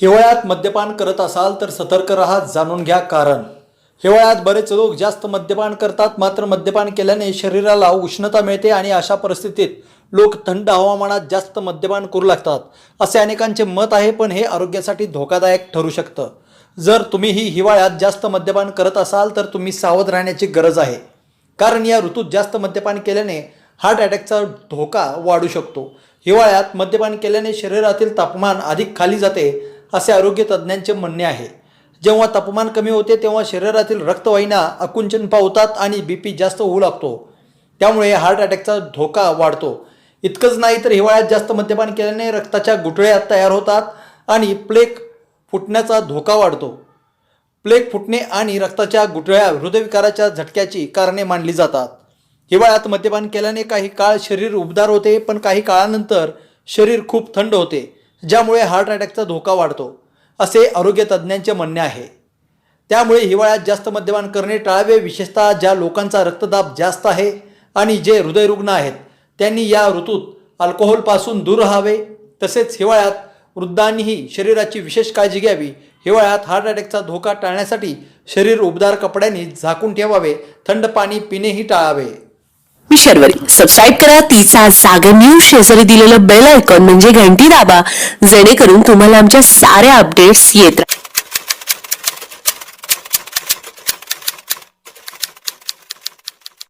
हिवाळ्यात मद्यपान करत असाल तर सतर्क राहा जाणून घ्या कारण. हिवाळ्यात बरेच लोक जास्त मद्यपान करतात मात्र मद्यपान केल्याने शरीराला उष्णता मिळते आणि अशा परिस्थितीत लोक थंड हवामानात जास्त मद्यपान करू लागतात असे अनेकांचे मत आहे पण हे आरोग्यासाठी धोकादायक ठरू शकतं. जर तुम्हीही हिवाळ्यात जास्त मद्यपान करत असाल तर तुम्ही सावध राहण्याची गरज आहे. कारण या ऋतूत जास्त मद्यपान केल्याने हार्ट अटॅकचा धोका वाढू शकतो. हिवाळ्यात मद्यपान केल्याने शरीरातील तापमान अधिक खाली जाते असे आरोग्य तज्ज्ञांचे म्हणणे आहे. जेव्हा तापमान कमी होते तेव्हा शरीरातील रक्तवाहिन्या आकुंचन पावतात आणि बी पी जास्त होऊ लागतो. त्यामुळे हार्ट अटॅकचा धोका वाढतो. इतकंच नाही तर हिवाळ्यात जास्त मद्यपान केल्याने रक्ताच्या गुठळ्या तयार होतात आणि प्लेक फुटण्याचा धोका वाढतो. प्लेग फुटणे आणि रक्ताच्या गुठळ्या हृदयविकाराच्या झटक्याची कारणे मानली जातात. हिवाळ्यात मद्यपान केल्याने काही काळ शरीर उबदार होते पण काही काळानंतर शरीर खूप थंड होते. ज्यामुळे हार्ट अटॅकचा धोका वाढतो असे आरोग्य तज्ज्ञांचे म्हणणे आहे. त्यामुळे हिवाळ्यात जास्त मद्यपान करणे टाळावे विशेषतः ज्या लोकांचा रक्तदाब जास्त आहे आणि जे हृदयरुग्ण आहेत त्यांनी या ऋतूत अल्कोहोलपासून दूर राहावे. तसेच हिवाळ्यात वृद्धांनीही शरीराची विशेष काळजी घ्यावी. हिवाळ्यात हार्ट अटॅकचा धोका टाळण्यासाठी शरीर उबदार कपड्यांनी झाकून ठेवावे थंड पाणी पिणेही टाळावे. मी शर्वरी सबस्क्राईब करा तिचा जागर न्यूज शेजारी दिलेलं बेल आयकॉन म्हणजे घंटी दाबा. जेणेकरून तुम्हाला आमच्या साऱ्या अपडेट्स येत राहतील.